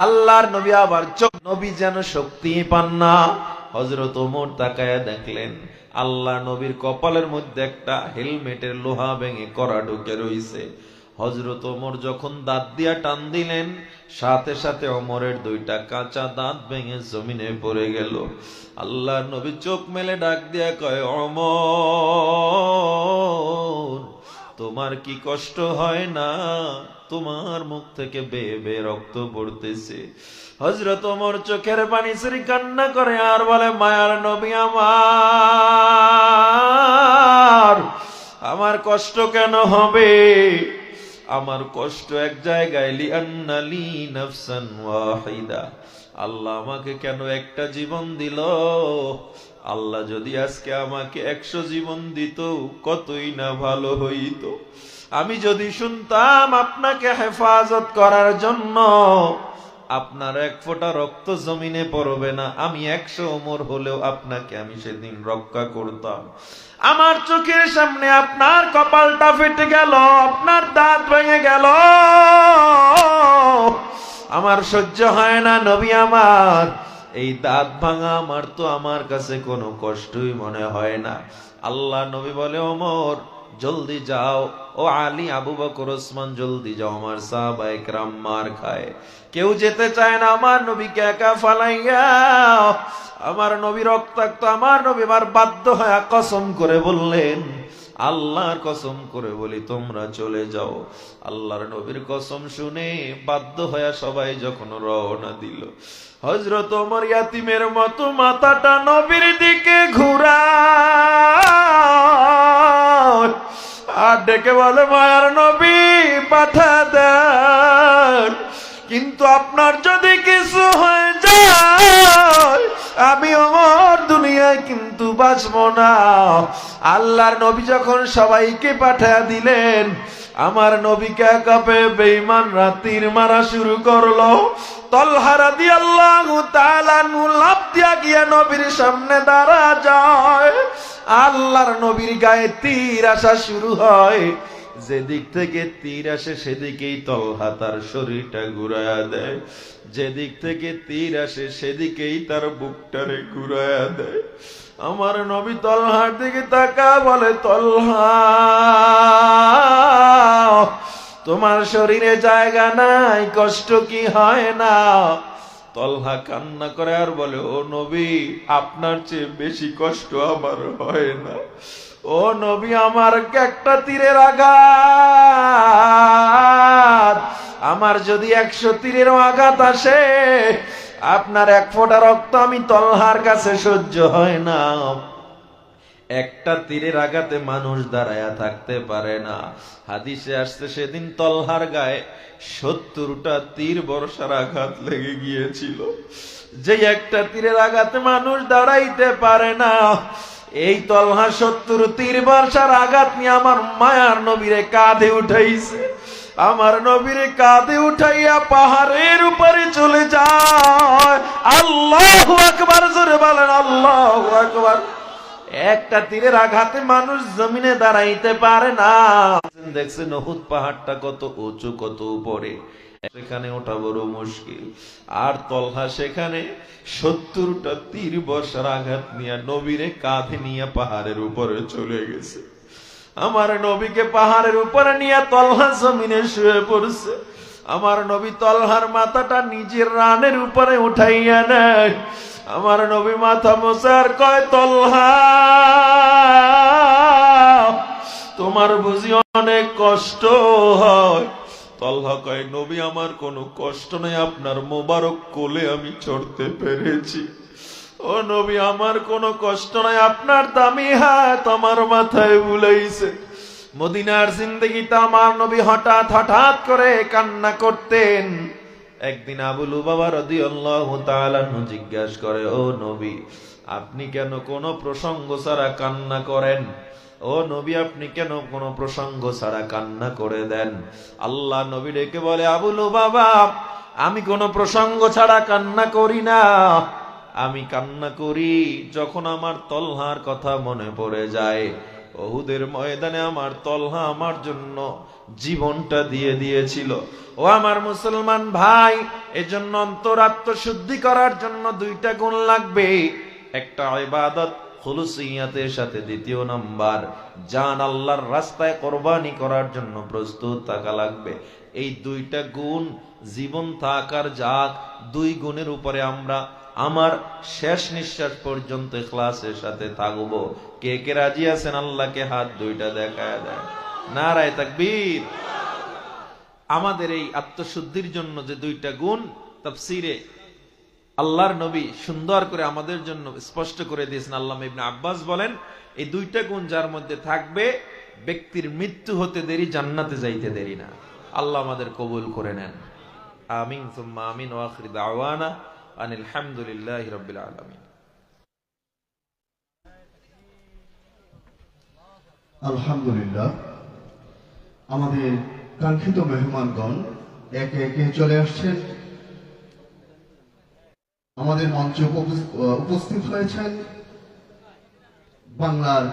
আল্লাহর নবী আবার চোখ, নবী যেন শক্তি পান না। হজরত ওমর তাকায়া দেখলেন আল্লাহ নবীর কপালের মধ্যে একটা হেলমেটের লোহা ভেঙে করা ঢুকে রইছে। হজরত ওমর যখন দাঁত দিয়া টান দিলেন, সাথে সাথে ওমরের দুইটা কাঁচা দাঁত ভেঙে জমিনে পড়ে গেল। আল্লাহ নবী চোখ মেলে ডাক দিয়া কয় অমর তোমার কি কষ্ট হয় না? তোমার মুখ থেকে বেয়ে বেয়ে রক্ত পড়তেছে। হজরত ওমর চোখের পানি শ্রী কান্না করে আর বলে, মায়ার নবী আমার আমার কষ্ট কেন হবে? আমার কষ্ট এক জায়গায় আল্লাহ আমাকে কেন একটা জীবন দিল? আল্লাহ যদি আজকে আমাকে একশো জীবন দিত, কতই না ভালো হইত। আমি যদি শুনতাম আপনাকে হেফাজত করার জন্য আপনার এক ফোঁটা রক্ত জমিনে পড়বে না। আমি একশো ওমর হলেও আপনাকে আমি সেদিন রক্ষা করতাম। আমার চোখের সামনে আপনার কপালটা ফেটে গেল, আপনার দাঁত ভেঙে গেল। আমার সহ্য হয় না নবী আমার। এই দাঁত ভাঙা আমার তো আমার কাছে কোনো কষ্টই মনে হয় না। আল্লাহ নবী বলে, ওমর জলদি যাও। ও আলী, আবু বকর, ওসমান, জলদি যাও। আমার সাহাবা একরাম মার খায়। কেউ যেতে চায় না, আমার নবীকে একা ফালাইয়া। আমার নবী রক্তাক্ত, আমার নবী আমার বাধ্য হয়ে কসম করে বললেন, আল্লাহর কসম করে বলি, তোমরা চলে যাও। আল্লাহর নবীর কসম শুনে বাধ্য হয়ে সবাই যখন রওনা দিল হজরত ওমর ইয়াতিমের মতো মাথাটা নবীর দিকে ঘুরা আর ডেকে বলে, মায়ার নবী পাঠা দেন। কিন্তু আপনার যদি কিছু হয়ে যায়, আমি আমার দুনিয়ায় কিন্তু বাঁচবো না। আল্লাহর নবী যখন সবাইকে পাঠায় দিলেন, আমার নবীকে কাপে বেইমান রাতির মারা শুরু করল। তলহারা দিয়ে গিয়া নবীর সামনে দাঁড়া যায়। আল্লাহর নবীর গায়ে তীর আসা শুরু হয়। যেদিক থেকে তীর আসে, সেদিকেই তলহা তার শরীরটা ঘুরায়া দেয়। যেদিক থেকে তীর আসে, সেদিকেই তার বুকটারে ঘুরায়া দেয়। আমার নবী তলহার দিকে তাকা, বলে, তলহা, তোমার শরীরে জায়গা নাই, কষ্ট কি হয় না? তলহা কান্না করে আর বলে, ও নবী, আপনার চেয়ে বেশি কষ্ট আমার হয় না। ও নবী, আমার একটা তীরের আঘাত। আমার যদি একশো তীরের আঘাত আসে, আপনার এক ফোঁটা রক্ত আমি তলহার কাছে সহ্য হয় না। একটা তীরের আঘাতে মানুষ দাঁড়ায়া থাকতে পারে না। হাদিসে আসতে সেদিন তলহার গায়ে সত্তরটা তীর বর্ষার আঘাত লেগে গিয়েছিল। যে একটা তীরের আঘাতে মানুষ দাঁড়াইতে পারে না, এই তলহা সত্তর তীর বর্ষার আঘাত নিয়ে আমার মায়ার নবীরে কাঁধে উঠাইছে। আমার নবীরে কাঁধে উঠাইয়া পাহাড়ের উপরে চলে যায়। আল্লাহ আকবার, জোরে বলেন, আল্লাহ আকবার। একটা তীরের আঘাতে মানুষ জমিনে দাঁড়াইতে পারে না। দেখছেন নহুদ পাহাড়টা কত উঁচু, কত উপরে। সেখানে ওঠা বড় মুশকিল। আর তলহা সেখানে সত্তরটা তীর বর্ষার আঘাত নিয়ে নবীরে কাঁধে নিয়ে পাহাড়ের উপরে চলে গেছে। আমার নবীকে পাহাড়ের উপরে নিয়ে তলহা জমিনে শুয়ে পড়ছে। আমার নবী তলহার মাথাটা নিজের রানের উপরে উঠাইয়া নেয়। আমার নবী মাথা মোসার কয়, তলহা, তোমার বুঝি অনেক কষ্ট হয়। তলহা কয়, নবী, আমার কোনো কষ্ট নেই, আপনার মোবারক কোলে আমি চড়তে পেরেছি। ও নবী, আমার কোনো কষ্ট নাই, আপনার দামি হাত আমার মাথায় বুলাইছে। মদিনার জিন্দগিতে আমার নবী হঠাৎ হঠাৎ করে কান্না করতেন। একদিন আবুলু বাবা রদি আল্লাহ জিজ্ঞাসা করে, ও নবী, আপনি কেন কোনো প্রসঙ্গ ছাড়া কান্না করেন? ও নবী, আপনি কেন কোনো প্রসঙ্গ ছাড়া কান্না করে দেন? আল্লাহ নবী ডেকে বলে আবুলু বাবা আমি কোনো প্রসঙ্গ ছাড়া কান্না করি না। আমি কান্না করি যখন আমার তলহার কথা মনে পড়ে যায়। ওহুদের ময়দানে আমার তলহা আমার জন্য জীবনটা দিয়ে দিয়েছিল। ও আমার মুসলমান ভাই, এজন্য অন্তরাত্ম শুদ্ধি করার জন্য দুইটা গুণ লাগবে। একটা ইবাদত খুলুসিয়াতের সাথে দ্বিতীয় নাম্বার। জান আল্লাহর রাস্তায় কোরবানি করার জন্য প্রস্তুত থাকা লাগবে। এই দুইটা গুণ জীবন থাকার যাক দুই গুণের উপরে আমরা আমার শেষ নিঃশ্বাস পর্যন্ত ক্লাসের সাথে থাকব। কে কে রাজি আছেন? আল্লাহকে হাত দুইটা দেখায় দেয় না রায় তাকবীর। আমাদের এই আত্মশুদ্ধির জন্য যে দুইটা গুণ, তাফসিরে আল্লাহর নবী সুন্দর করে আমাদের জন্য স্পষ্ট করে দিয়েছেন। আল্লাহ ইবনে আব্বাস বলেন, এই দুইটা গুণ যার মধ্যে থাকবে, ব্যক্তির মৃত্যু হতে দেরি, জান্নাতে যাইতে দেরি না। আল্লাহ আমাদের কবুল করে নেন। আমিন আমিন ওয়াখির দাওয়ানা আনিল হামদুলিল্লাহি রাব্বিল আলামিন। আলহামদুলিল্লাহ, আমাদের কাঙ্ক্ষিত মেহমানগণ একে একে চলে আসছেন। আমাদের মঞ্চে উপস্থিত হয়েছেন বাংলার